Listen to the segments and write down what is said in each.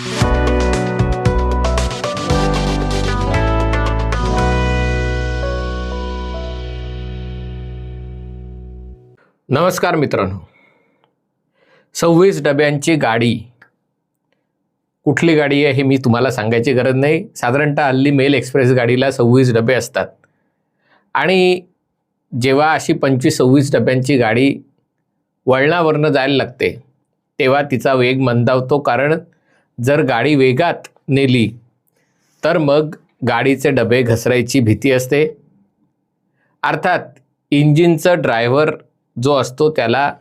नमस्कार मित्रांनो. सव्वीस डब्यांची गाडी. कुठली गाडी आहे हे मी तुम्हाला सांगायची गरज नाही. साधारणतः हल्ली मेल एक्सप्रेस गाडीला सव्वीस डबे असतात. आणि जेव्हा अशी पंचवीस सव्वीस डब्यांची गाडी वळणावरनं जायला लागते तेव्हा तिचा वेग मंदावतो. कारण जर गाडी वेगात नेली तर मग गाडीचे डबे घसरायची भीती असते. अर्थात इंजिनचं ड्रायव्हर जो असतो त्याला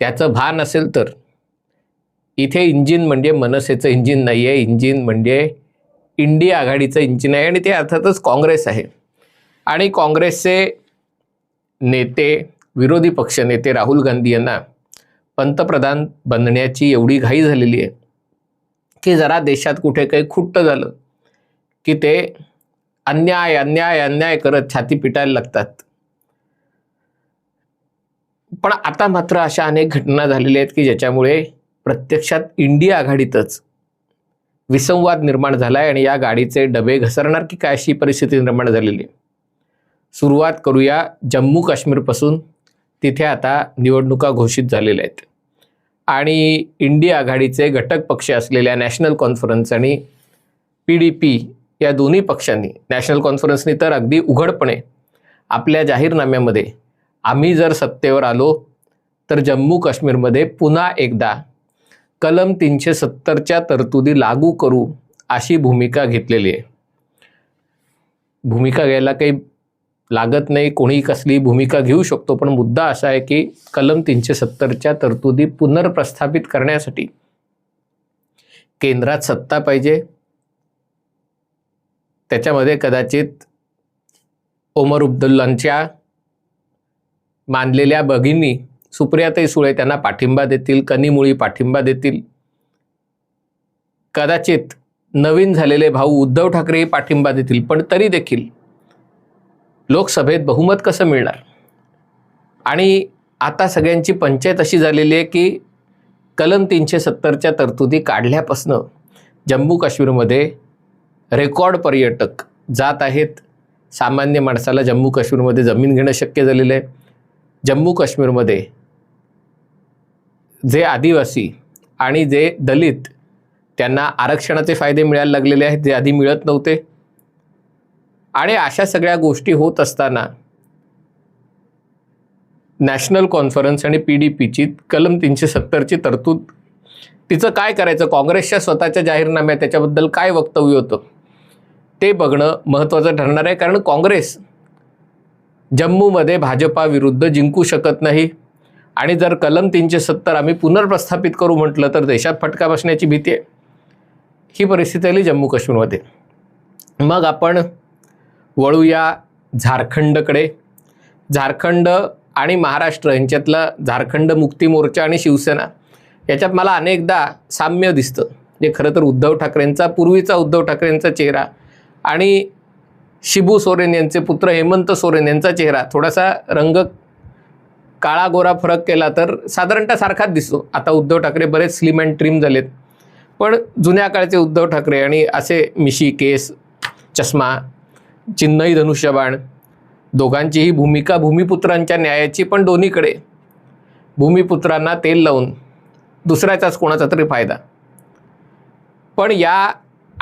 त्याचं भान असेल तर. इथे इंजिन म्हणजे मनसेचं इंजिन नाही आहे इंजिन म्हणजे इंडिया आघाडीचं इंजिन आहे आणि ते अर्थातच काँग्रेस आहे. आणि काँग्रेसचे नेते विरोधी पक्षनेते राहुल गांधी यांना पंतप्रधान बनण्याची एवढी घाई झालेली आहे. की जरा देशात कुठे काही खुट्ट झालं की ते अन्याय अन्याय अन्याय करत छाती पिटायला लागतात. पण आता मात्र अशा अनेक घटना झालेल्या आहेत की ज्याच्यामुळे प्रत्यक्षात इंडिया आघाडीतच विसंवाद निर्माण झाला आहे आणि या गाडीचे डबे घसरणार की काय अशी परिस्थिती निर्माण झालेली आहे. सुरुवात करूया जम्मू काश्मीरपासून तिथे आता निवडणुका घोषित झालेल्या आहेत. आणि इंडिया आघाडीचे घटक पक्ष असलेल्या नॅशनल कॉन्फरन्स आणि पी डी पी या दोन्ही पक्षांनी नॅशनल कॉन्फरन्सनी तर अगदी उघडपणे आपल्या जाहीरनाम्यामध्ये आम्ही जर सत्तेवर आलो तर जम्मू काश्मीरमध्ये पुन्हा एकदा कलम तीनशे सत्तरच्या तरतुदी लागू करू अशी भूमिका घेतलेली आहे. भूमिका घ्यायला काही लागत नाही कोणी कसली भूमिका घेऊ शकतो पण मुद्दा असा आहे की कलम तीनशे सत्तरच्या तरतुदी पुनर्प्रस्थापित करण्यासाठी केंद्रात सत्ता पाहिजे. त्याच्यामध्ये कदाचित ओमर अब्दुल्लांच्या मानलेल्या भगिनी सुप्रियाताई सुळे त्यांना पाठिंबा देतील कनिमुळी पाठिंबा देतील. कदाचित नवीन झालेले भाऊ उद्धव ठाकरेही पाठिंबा देतील पण तरी देखील लोकसभेत बहुमत कसं मिळणार? आणि आता सगळ्यांची पंचायत अशी झालेली आहे की कलम तीनशे सत्तरच्या तरतुदी काढल्यापासनं जम्मू काश्मीरमध्ये रेकॉर्ड पर्यटक जात आहेत. सामान्य माणसाला जम्मू काश्मीरमध्ये जमीन घेणं शक्य झालेलं आहे. जम्मू काश्मीरमध्ये जे आदिवासी आणि जे दलित त्यांना आरक्षणाचे फायदे मिळायला लागलेले आहेत. जे आधी मिळत नव्हते. आणि अशा सगळ्या गोष्टी होत असताना नॅशनल कॉन्फरन्स आणि पी डी पीची कलम तीनशे सत्तरची तरतूद तिचं काय करायचं? काँग्रेसच्या स्वतःच्या जाहीरनाम्यात त्याच्याबद्दल काय वक्तव्य होतं? ते बघणं महत्त्वाचं ठरणार आहे कारण काँग्रेस जम्मूमध्ये भाजपाविरुद्ध जिंकू शकत नाही. आणि जर कलम तीनशे सत्तर आम्ही पुनर्प्रस्थापित करू म्हटलं तर देशात फटका बसण्याची भीती आहे. ही परिस्थिती आली जम्मू काश्मीरमध्ये. मग आपण वळूया झारखंडकडे. झारखंड आणि महाराष्ट्र यांच्यातला झारखंड मुक्ती मोर्चा आणि शिवसेना याच्यात मला अनेकदा साम्य दिसतं. जे खरं तर उद्धव ठाकरेंचा पूर्वीचा उद्धव ठाकरेंचा चेहरा आणि शिबू सोरेन यांचे पुत्र हेमंत सोरेन यांचा चेहरा थोडासा रंग काळा गोरा फरक केला तर साधारणतः सारखाच दिसतो. आता उद्धव ठाकरे बरेच स्लिम अँड ट्रिम झालेत. पण जुन्या काळचे उद्धव ठाकरे आणि असे मिशी केस चष्मा चिन्हही धनुष्यबाण. दोघांचीही भूमिका भूमिपुत्रांच्या न्यायाची पण दोन्हीकडे. भूमिपुत्रांना तेल लावून. दुसऱ्याचाच कोणाचा तरी फायदा. पण या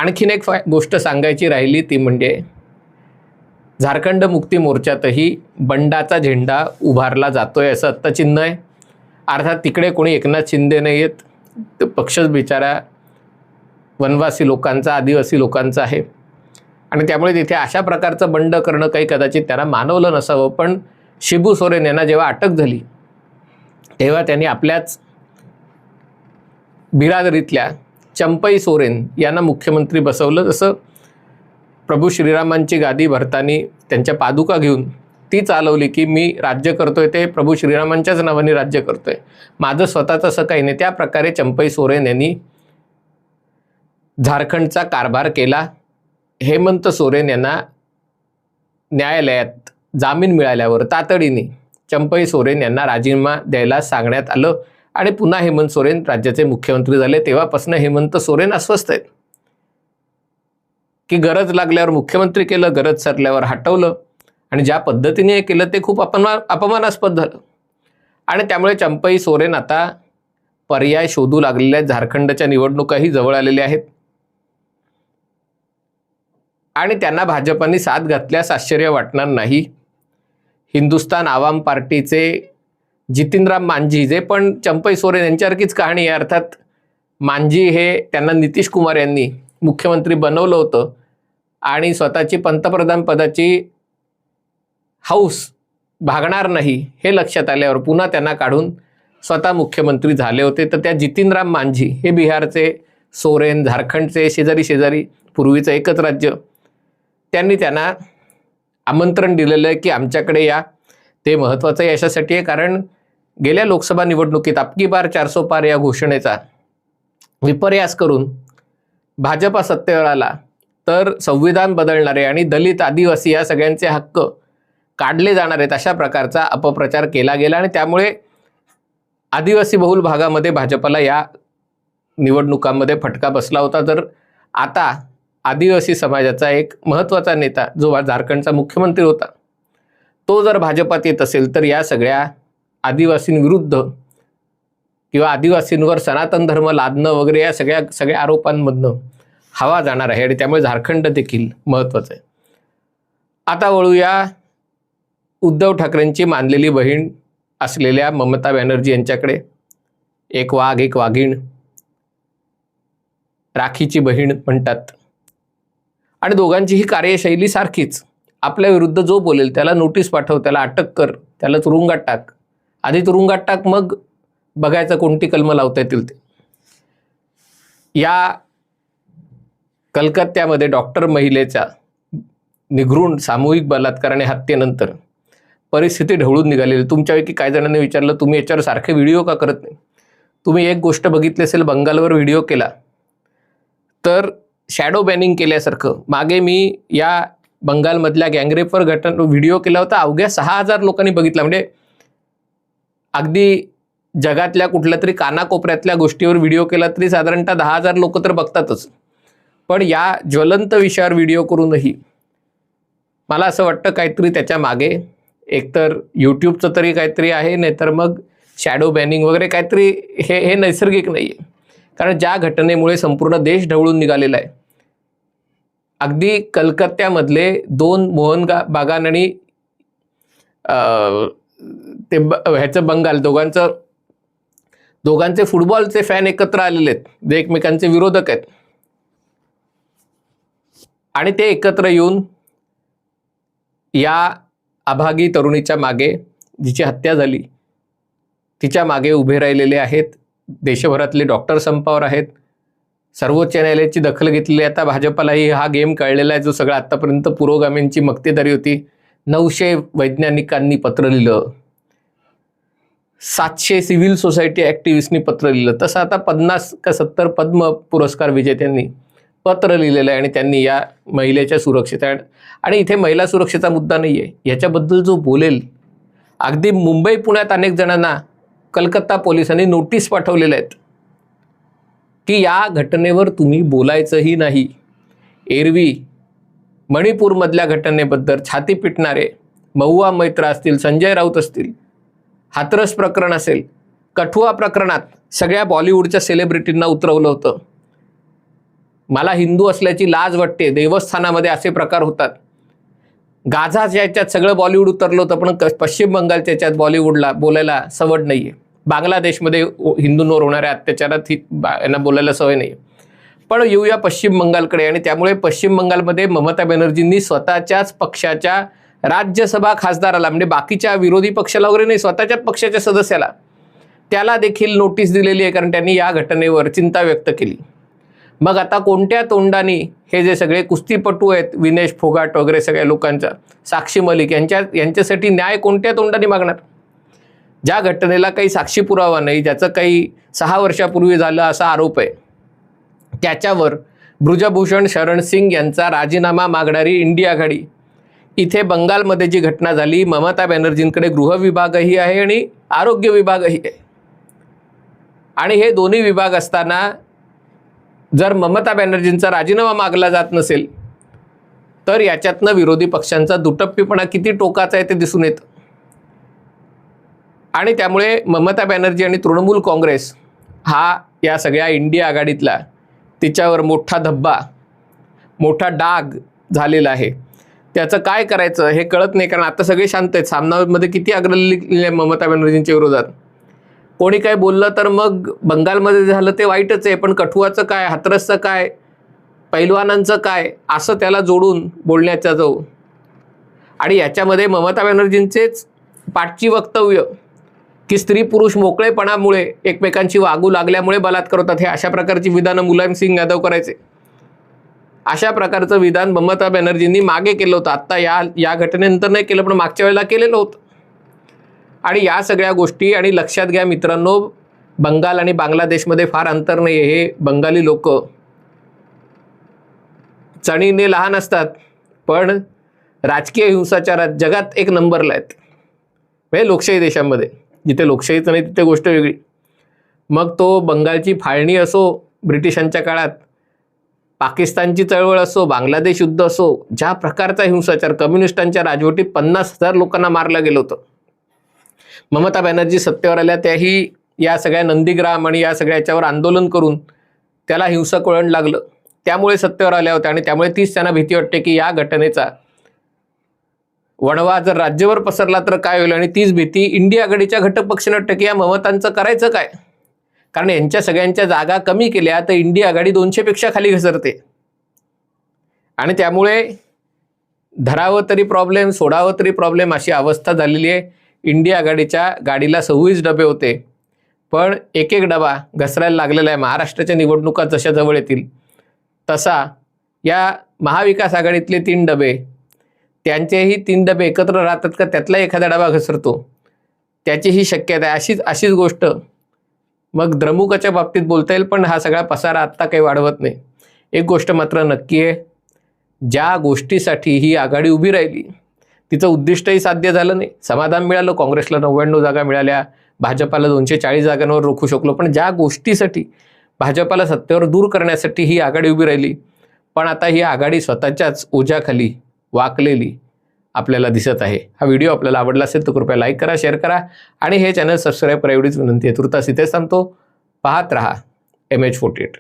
आणखीन एक फाय गोष्ट सांगायची राहिली ती म्हणजे झारखंड मुक्ती मोर्चातही बंडाचा झेंडा उभारला जातोय असं आत्ता चिन्ह आहे. अर्थात तिकडे कोणी एकनाथ शिंदे नाही आहेत. पक्षच बिचारा वनवासी लोकांचा आदिवासी लोकांचा आहे. आणि त्यामुळे तिथे अशा प्रकारचं बंड करणं काही कदाचित त्यांना मानवलं नसावं. पण शिबू सोरेन यांना जेव्हा अटक झाली तेव्हा त्यांनी आपल्याच बिरादरीतल्या चंपई सोरेन यांना मुख्यमंत्री बसवलं. जसं प्रभू श्रीरामांची गादी भरतानी त्यांच्या पादुका घेऊन ती चालवली की मी राज्य करतोय ते प्रभू श्रीरामांच्याच नावाने राज्य करतोय. माझं स्वतःचं असं काही नाही. त्या प्रकारे चंपई सोरेन यांनी झारखंडचा कारभार केला. हेमंत सोरेन यांना न्यायालयात जामीन मिळाल्यावर तातडीने चंपई सोरेन यांना राजीनामा द्यायला सांगण्यात आलं आणि पुन्हा हेमंत सोरेन राज्याचे मुख्यमंत्री झाले. तेव्हापासून हेमंत सोरेन अस्वस्थ आहेत. की गरज लागल्यावर मुख्यमंत्री केलं गरज सरल्यावर हटवलं आणि ज्या पद्धतीने हे केलं ते खूप अपमान अपमानास्पद झालं. आणि त्यामुळे चंपई सोरेन आता पर्याय शोधू लागलेल्या झारखंडच्या निवडणुकाही जवळ आलेल्या आहेत. आणि त्यांना भाजपाने साथ घातल्यास आश्चर्य वाटणार नाही. हिंदुस्तान आवाम पार्टीचे जितीनराम मांझी जे पण चंपई सोरेन यांच्यासारखीच कहाणी आहे अर्थात मांझी हे त्यांना नितीश कुमार यांनी मुख्यमंत्री बनवलं होतं आणि स्वतःची पंतप्रधान पदाची हाऊस भागणार नाही हे लक्षात आल्यावर पुन्हा त्यांना काढून स्वतः मुख्यमंत्री झाले होते. तर त्या जितीनराम मांझी हे बिहारचे सोरेन झारखंडचे शेजारी शेजारी पूर्वीचं एकच राज्य. त्यांनी त्यांना आमंत्रण दिलेलं आहे की आमच्याकडे या. ते महत्त्वाचं यशासाठी आहे कारण गेल्या लोकसभा निवडणुकीत आपकी बार चारसो पार या घोषणेचा विपर्यास करून भाजपा सत्तेवर आला तर संविधान बदलणारे आणि दलित आदिवासी या सगळ्यांचे हक्क काढले जाणार आहेत अशा प्रकारचा अपप्रचार केला गेला आणि त्यामुळे आदिवासी बहुल भागामध्ये भाजपला या निवडणुकांमध्ये फटका बसला होता. तर आता आदिवासी समाजाचा एक महत्त्वाचा नेता जो झारखंडचा मुख्यमंत्री होता. तो जर भाजपात येत असेल तर या सगळ्या आदिवासींविरुद्ध किंवा आदिवासींवर सनातन धर्म लादणं वगैरे या सगळ्या सगळ्या आरोपांमधनं हवा जाणार आहे आणि त्यामुळे झारखंड देखील महत्त्वाचं आहे. आता वळूया उद्धव ठाकरेंची मानलेली बहीण असलेल्या ममता बॅनर्जी यांच्याकडे. एक वाघ एक वाघीण. राखीची बहीण म्हणतात. आणि दोघांची ही कार्यशैली सारखीच. आपल्या विरुद्ध जो बोलेल त्याला नोटीस पाठव त्याला अटक कर त्याला तुरुंगात टाक. आधी तुरुंगात टाक मग बघायचं कोणती कलमं लावता येतील ते. या कलकत्त्यामध्ये डॉक्टर महिलेचा निघृण सामूहिक बलात्कार आणि हत्येनंतर परिस्थिती ढवळून निघालेली. तुमच्यापैकी काही जणांनी विचारलं तुम्ही याच्यावर सारखे व्हिडिओ का करत नाही? तुम्ही एक गोष्ट बघितली असेल बंगालवर व्हिडिओ केला. तर शॅडो बॅनिंग केल्यासारखं. मागे मी या बंगालमधल्या गँगरेपवर घटन व्हिडिओ केला होता. अवघ्या सहा हजार लोकांनी बघितला. म्हणजे अगदी जगातल्या कुठल्या तरी कानाकोपऱ्यातल्या गोष्टीवर व्हिडिओ केला तरी साधारणतः दहा हजार लोक तर बघतातच. पण या ज्वलंत विषयावर व्हिडिओ करूनही मला असं वाटतं काहीतरी त्याच्यामागे. एकतर यूट्यूबचं तरी काहीतरी आहे नाहीतर मग शॅडो बॅनिंग वगैरे काहीतरी हे हे नैसर्गिक नाही आहे कारण ज्या घटनेमुळे संपूर्ण देश ढवळून निघालेला आहे. अगदी कलकत्त्यामधले दोन मोहनगा बागान आणि ते ब ह्याचं बंगाल दोघांचं दोघांचे फुटबॉलचे फॅन एकत्र आलेले आहेत. जे एकमेकांचे विरोधक आहेत. आणि ते एकत्र येऊन या अभागी तरुणीच्या मागे जिची हत्या झाली तिच्यामागे उभे राहिलेले आहेत. देशभरातले डॉक्टर संपावर आहेत. सर्वोच्च न्यायालयाची दखल घेतलेली आता भाजपालाही हा गेम कळलेला आहे. जो सगळा आत्तापर्यंत पुरोगामींची मक्तेदारी होती. नऊशे वैज्ञानिकांनी पत्र लिहिलं. सातशे सिव्हिल सोसायटी ॲक्टिव्हिस्टनी पत्र लिहिलं. तसं आता पन्नास का सत्तर पद्म पुरस्कार विजेत्यांनी पत्र लिहिलेलं आहे आणि त्यांनी या महिलेच्या सुरक्षेचा आणि इथे महिला सुरक्षेचा मुद्दा नाही आहे याच्याबद्दल जो बोलेल अगदी मुंबई पुण्यात अनेक जणांना कलकत्ता पोलिसांनी नोटीस पाठवलेल्या आहेत की या घटनेवर तुम्ही बोलायचंही नाही. एरवी मणिपूरमधल्या घटनेबद्दल छाती पिटणारे महुआ मैत्र असतील संजय राऊत असतील हातरस प्रकरण असेल कठुआ प्रकरणात सगळ्या बॉलिवूडच्या सेलिब्रिटींना उतरवलं होतं. मला हिंदू असल्याची लाज वाटते देवस्थानामध्ये असे प्रकार होतात. गाझाच्या याच्यात सगळं बॉलिवूड उतरलं होतं पण पश्चिम बंगालच्या याच्यात बॉलिवूडला बोलायला सवड नाही आहे बांगलादेशमध्ये हो, हिंदूंवर होणाऱ्या अत्याचारात ही बा- यांना बोलायला सवय नाही आहे पण येऊया पश्चिम बंगालकडे आणि त्यामुळे पश्चिम बंगालमध्ये ममता बॅनर्जींनी स्वतःच्याच पक्षाच्या राज्यसभा खासदाराला म्हणजे बाकीच्या विरोधी पक्षाला वगैरे नाही स्वतःच्याच पक्षाच्या सदस्याला त्याला देखील नोटीस दिलेली आहे कारण त्यांनी या घटनेवर चिंता व्यक्त केली. मग आता कोणत्या तोंडाने हे जे सगळे कुस्तीपटू आहेत विनेश फोगाट वगैरे सगळ्या लोकांचा साक्षी मलिक यांच्या यांच्यासाठी न्याय कोणत्या तोंडाने मागणार? ज्या घटनेला काही साक्षी पुरावा नाही ज्याचं काही सहा वर्षापूर्वी झालं असा आरोप आहे त्याच्यावर ब्रुजभूषण शरण सिंग यांचा राजीनामा मागणारी इंडिया आघाडी. इथे बंगालमध्ये जी घटना झाली ममता बॅनर्जींकडे गृह विभागही आहे आणि आरोग्य विभागही आहे. आणि हे दोन्ही विभाग असताना जर ममता बॅनर्जींचा राजीनामा मागला जात नसेल तर याच्यातनं विरोधी पक्षांचा दुटप्पीपणा किती टोकाचा आहे ते दिसून येतं. आणि त्यामुळे ममता बॅनर्जी आणि तृणमूल काँग्रेस हा या सगळ्या इंडिया आघाडीतला तिच्यावर मोठा धब्बा मोठा डाग झालेला आहे. त्याचं काय करायचं हे कळत नाही कारण आता सगळे शांत आहेत. सामनामध्ये किती आग्रह लिहिले आहे ममता बॅनर्जींच्या विरोधात? कोणी काय बोललं तर मग बंगालमध्ये झालं ते वाईटच आहे पण कठुआचं काय हातरसचं काय पैलवानांचं काय असं त्याला जोडून बोलण्याचा जो आणि याच्यामध्ये ममता बॅनर्जींचेच पाठची वक्तव्य की स्त्री पुरुष मोकळेपणामुळे एकमेकांशी वागू लागल्यामुळे बलात्कार होतात हे अशा प्रकारची विधानं मुलायम सिंग यादव करायचे. अशा प्रकारचं विधान ममता बॅनर्जींनी मागे केलं होतं. आत्ता या या घटनेनंतर नाही केलं पण मागच्या वेळेला केलेलं होतं. आणि या सगळ्या गोष्टी आणि लक्षात घ्या मित्रांनो बंगाल आणि बांगलादेशमध्ये फार अंतर नाही आहे हे बंगाली लोक चणीने लहान असतात पण राजकीय हिंसाचारात जगात एक नंबरला आहेत. म्हणजे लोकशाही देशामध्ये. जिथे लोकशाहीच नाही तिथे गोष्ट वेगळी. मग तो बंगालची फाळणी असो ब्रिटिशांच्या काळात पाकिस्तानची चळवळ असो बांगलादेश युद्ध असो ज्या प्रकारचा हिंसाचार कम्युनिस्टांच्या राजवटीत पन्नास हजार लोकांना मारलं गेलं होतं. ममता बॅनर्जी सत्तेवर आल्या त्याही या सगळ्या नंदीग्राम आणि या सगळ्या याच्यावर आंदोलन करून त्याला हिंसक वळण लागलं. त्यामुळे सत्तेवर आल्या होत्या आणि त्यामुळे तीच त्यांना भीती वाटते की या घटनेचा वणवा जर राज्यभर पसरला तर काय होईल? आणि तीच भीती इंडिया आघाडीच्या घटक पक्षाने वाटतं की या ममतांचं करायचं काय? कारण यांच्या सगळ्यांच्या जागा कमी केल्या तर इंडिया आघाडी दोनशेपेक्षा खाली घसरते. आणि त्यामुळे धरावं तरी प्रॉब्लेम सोडावं तरी प्रॉब्लेम अशी अवस्था झालेली आहे. इंडिया आघाडीच्या गाडीला सव्वीस डबे होते. पण एक एक डबा घसरायला लागलेला आहे. महाराष्ट्राच्या निवडणुका जशा जवळ येतील तसा या महाविकास आघाडीतले तीन डबे त्यांचेही तीन डबे एकत्र राहतात का त्यातला एखादा डबा घसरतो? त्याचीही शक्यता आहे. अशीच अशीच गोष्ट मग द्रमुकाच्या बाबतीत बोलता येईल पण हा सगळा पसारा आत्ता काही वाढवत नाही. एक गोष्ट मात्र नक्की आहे. ज्या गोष्टीसाठी ही आघाडी उभी राहिली तिचं उद्दिष्टही साध्य झालं नाही. समाधान मिळालं काँग्रेसला नव्याण्णव जागा मिळाल्या भाजपाला दोनशे चाळीस जागांवर रोखू शकलो पण ज्या गोष्टीसाठी भाजपाला सत्तेवर दूर करण्यासाठी ही आघाडी उभी राहिली पण आता ही आघाडी स्वतःच्याच ओझ्याखाली वाकलेली आपल्याला दिसत आहे. हा व्हिडिओ आपल्याला आवडला असेल तर कृपया लाईक करा शेअर करा आणि हे चॅनल सबस्क्राईब करा एवढीच विनंती आहे. तुर्तास इथेच सांगतो पाहत रहा एम एच फोर्टी एट